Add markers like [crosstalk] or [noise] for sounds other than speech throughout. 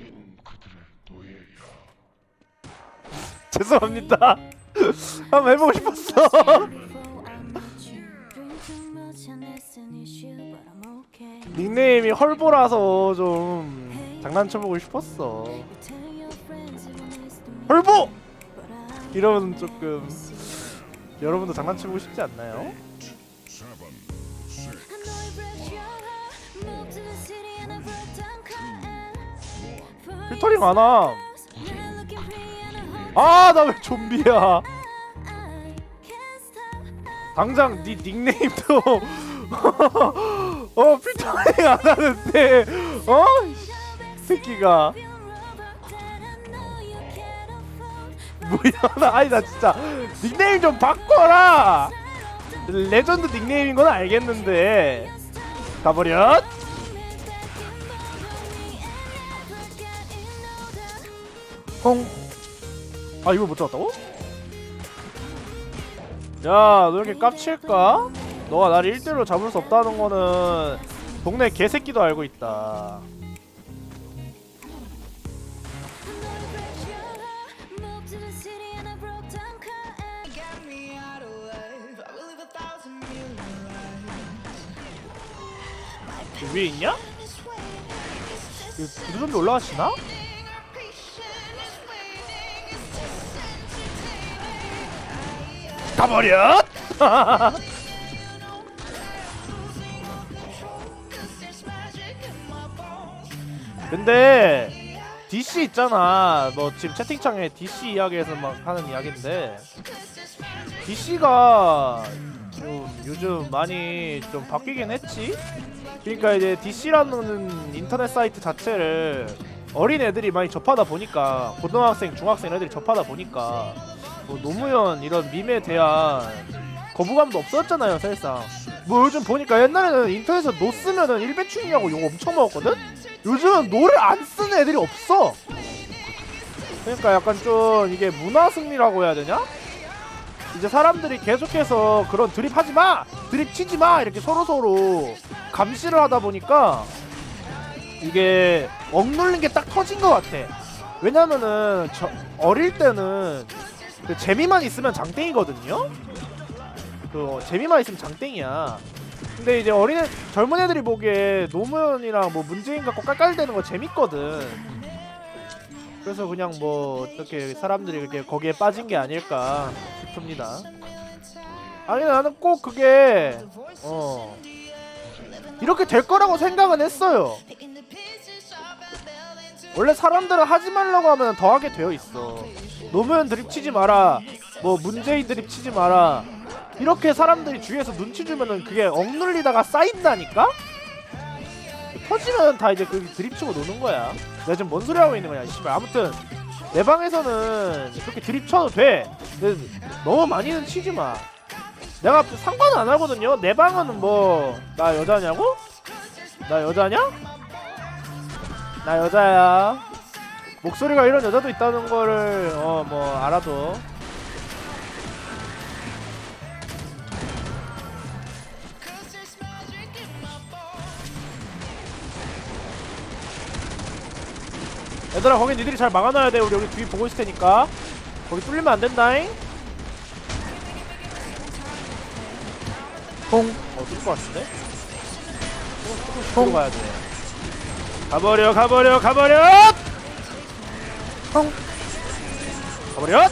[laughs] 죄송합니다. [laughs] 한번 해보고 싶었어. [laughs] 닉네임이 헐보라서 좀 장난쳐보고 싶었어. 헐보! 이러면 조금 여러분도 장난쳐보고 싶지 않나요? 필터링 많아. 아, 나 왜 좀비야? 당장 네 닉네임도 [laughs] 어 필터링 안 하는데 어? 이 새끼가 뭐야 나 아니 나 진짜 닉네임 좀 바꿔라 레전드 닉네임인 건 알겠는데 가버렸 홍. 아 이거 못 잡았다고? 야, 너 이렇게 깝칠까? 너가 나를 1대1로 잡을 수 없다는 거는 동네 개새끼도 알고 있다. 그 위에 있냐? 그 부두좀비 올라가시나? 가버렸! [laughs] 근데 DC 있잖아. 너 지금 채팅창에 DC 이야기에서 막 하는 이야기인데 DC가 좀 요즘 많이 좀 바뀌긴 했지. 그러니까 이제 DC라는 인터넷 사이트 자체를 어린 애들이 많이 접하다 보니까 고등학생, 중학생 애들이 접하다 보니까 뭐 노무현 이런 밈에 대한 거부감도 없었잖아요 사실상 뭐 요즘 보니까 옛날에는 인터넷에서 노 쓰면은 일배충이라고 욕 엄청 먹었거든? 요즘은 노를 안 쓰는 애들이 없어 그러니까 약간 좀 이게 문화 승리라고 해야 되냐? 이제 사람들이 계속해서 그런 드립 하지 마! 드립 치지 마! 이렇게 서로서로 감시를 하다 보니까 이게 억눌린 게 딱 터진 것 같아 왜냐면은 저 어릴 때는 그 재미만 있으면 장땡이거든요. 그 재미만 있으면 장땡이야. 근데 이제 어린애 젊은 애들이 보기에 노무현이랑 뭐 문재인 갖고 깔깔대는 거 재밌거든. 그래서 그냥 뭐 어떻게 사람들이 이렇게 거기에 빠진 게 아닐까 싶습니다. 아니 나는 꼭 그게 어 이렇게 될 거라고 생각은 했어요. 원래 사람들은 하지 말라고 하면 더 하게 되어 있어. 노무현 드립 치지 마라. 뭐 문재인 드립 치지 마라. 이렇게 사람들이 주위에서 눈치 주면은 그게 억눌리다가 쌓인다니까? 터지면 다 이제 그 드립 치고 노는 거야. 내가 지금 뭔 소리 하고 있는 거야, 씨발. 아무튼 내 방에서는 그렇게 드립 쳐도 돼. 근데 너무 많이는 치지 마. 내가 상관은 안 하거든요. 내 방은 뭐 나 여자냐고? 나 여자냐? 나 여자야. 목소리가 이런 여자도 있다는 거를 어 뭐 알아도. 얘들아 거기 니들이 잘 막아놔야 돼. 우리 여기 뒤 보고 있을 테니까. 거기 뚫리면 안 된다잉. 홍. 어, 뚫을 것 같은데? 조금 조금 가야 돼. 가버려 가버려 가버려 형 가버려.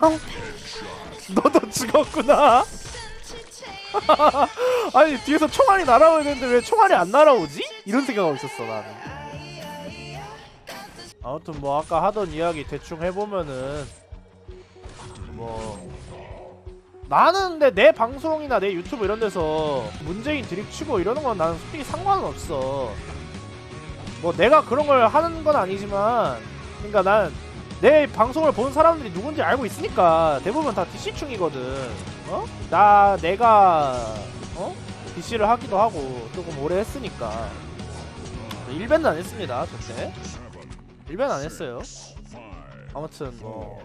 형 너도 죽었구나. [laughs] 아니 뒤에서 총알이 날아오는데 왜 총알이 안 날아오지? 이런 생각하고 있었어 나는. 아무튼 뭐 아까 하던 이야기 대충 해보면은 뭐 나는 근데 내 방송이나 내 유튜브 이런 데서 문재인 드립 치고 이러는 건 나는 솔직히 상관은 없어. 뭐 내가 그런 걸 하는 건 아니지만, 그러니까 난 내 방송을 본 사람들이 누군지 알고 있으니까 대부분 다 DC충이거든. 어? 나 내가 어? DC를 하기도 하고 조금 오래 했으니까 일배는 안 했습니다 절대. 일배는 안 했어요. 아무튼 뭐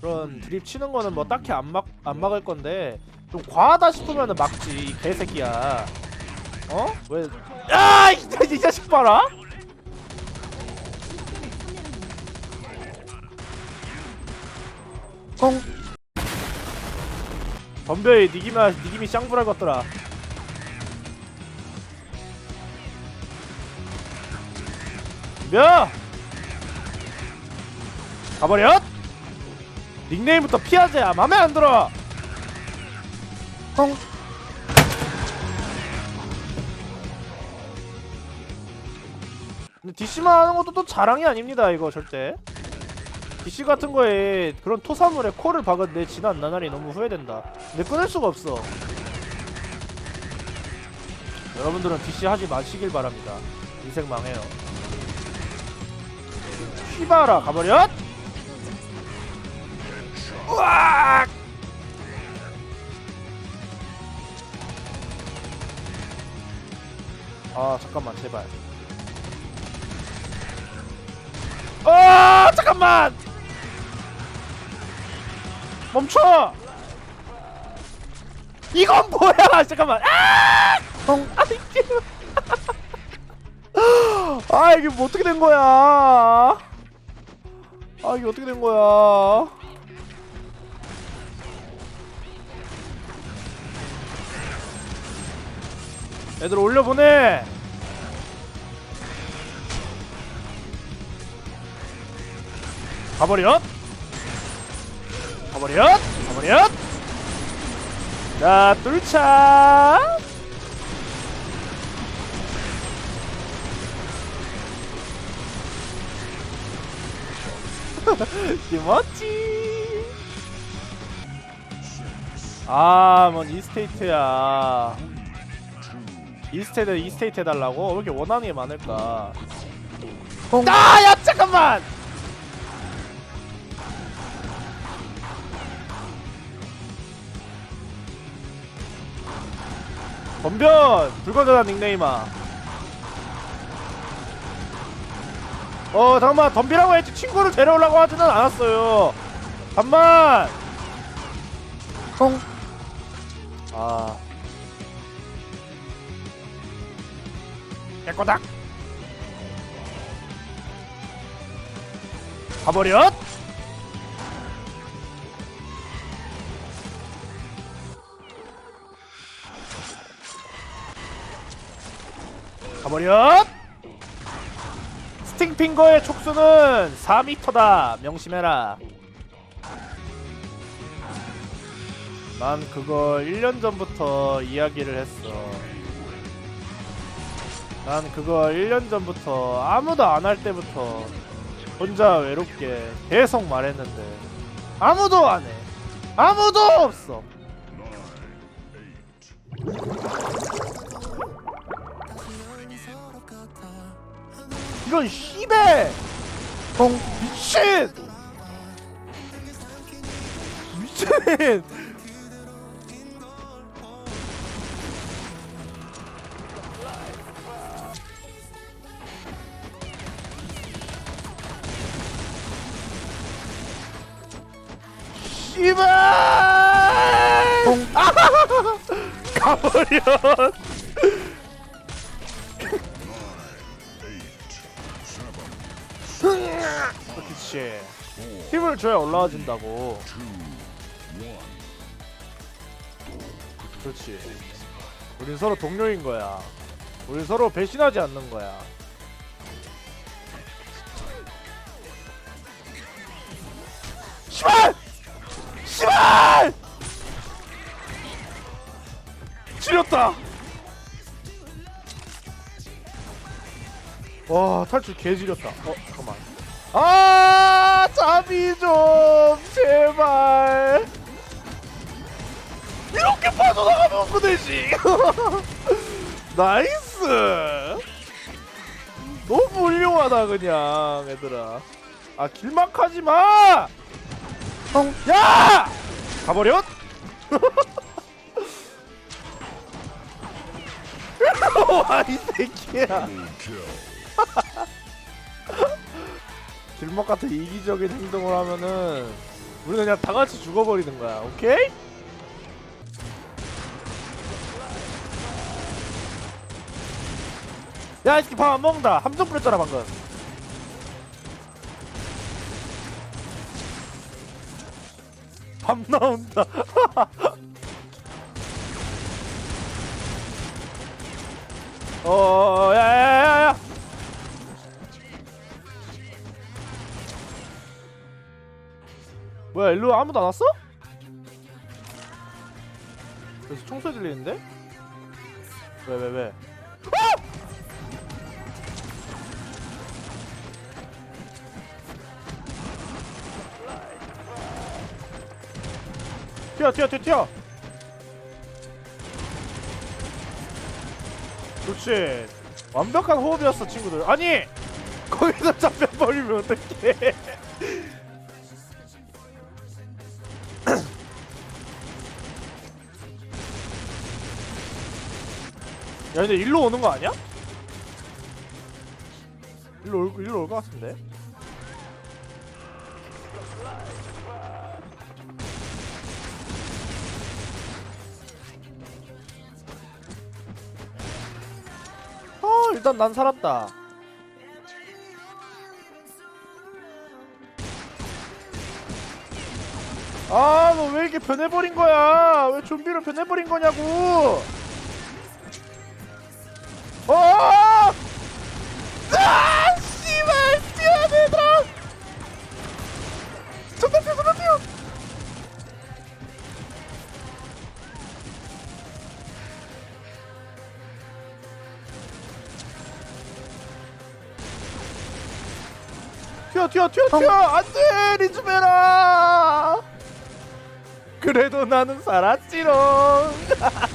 그런 드립 치는 거는 뭐 딱히 안 막 안 막을 건데 좀 과하다 싶으면은 막지 이 개새끼야. 어? 왜? 야! 이 자식 봐라! 콩 덤벼이 니기마 니기미 쌍불할 것더라. 덤벼! 가버려! 닉네임부터 피하자! 맘에 안 들어! 콩 근데 DC만 하는 것도 또 자랑이 아닙니다 이거 절대 DC 같은 거에 그런 토사물에 코를 박은 내 지난 나날이 너무 후회된다. 근데 끊을 수가 없어. 여러분들은 DC 하지 마시길 바랍니다. 인생 망해요. 휘바라 가버렸 으악! 아 잠깐만 제발. 아 잠깐만 멈춰! 이건 뭐야? [laughs] 잠깐만. 아! 형, 아 이게 [laughs] 아 이게 뭐 어떻게 된 거야? 아 이게 어떻게 된 거야? 애들 올려보내. 가버렸 가버렸 가버렸 자 뚫자. [laughs] 김었지. 아뭔 이스테이트야. 이스테이트 이스테이트 해달라고? 왜 이렇게 원하는 게 많을까? 아 야 잠깐만 덤변! 불건전한 닉네임아. 어 잠깐만. 덤비라고 했지 친구를 데려오려고 하지는 않았어요. 잠만! 콩. 아. 깨꼬닥! 가버렸 가버렸 스팅핑거의 촉수는 4m다 명심해라 난 그거 1년 전부터 이야기를 했어 난 그거 1년 전부터 아무도 안 할 때부터 혼자 외롭게 계속 말했는데 아무도 안 해. 아무도 없어. 이런 씨배! 형 미친! 미친! 씨발! 아! 가버려! 그렇지. 힘을 줘야 올라와진다고. 그렇지. 우린 서로 동료인 거야. 우리 서로 배신하지 않는 거야. 씨발! 씨발! 지렸다. 와 탈출 개 지렸다. 어 잠깐만. 아 잠이 좀 제발. 이렇게 빠져나가면 그 되지. [laughs] 나이스. 너무 훌륭하다 그냥 얘들아. 아 길막하지 마. 형, 야! 가버렸? [laughs] 와이 새끼야. 길막 같은 이기적인 행동을 하면은 우리 그냥 다 같이 죽어버리는 거야. 오케이? 야 이 새끼 밥안 먹는다 함정 뿌렸잖아 방금 밥 나온다 [laughs] 어 야 야 야 뭐야 일로 아무도 안 왔어? 그래서 총소리 들리는데? 왜왜 왜? 튀어 튀어 튀어 튀어 그렇지 완벽한 호흡이었어 친구들 아니 거기서 잡혀버리면 어떡해 근데 일로 오는 거 아니야? 일로 올, 일로 올 것 같은데? 어 일단 난 살았다. 아 너 왜 이렇게 변해버린 거야? 왜 좀비로 변해버린 거냐고 어! 아! 씨발! 뛰어야 돼, 얘들아! 존나 뛰어, 존나 뛰어! 튀어, 튀어, 튀어, 튀어! 안 돼! 리즈메라! 그래도 나는 살았지롱! [laughs]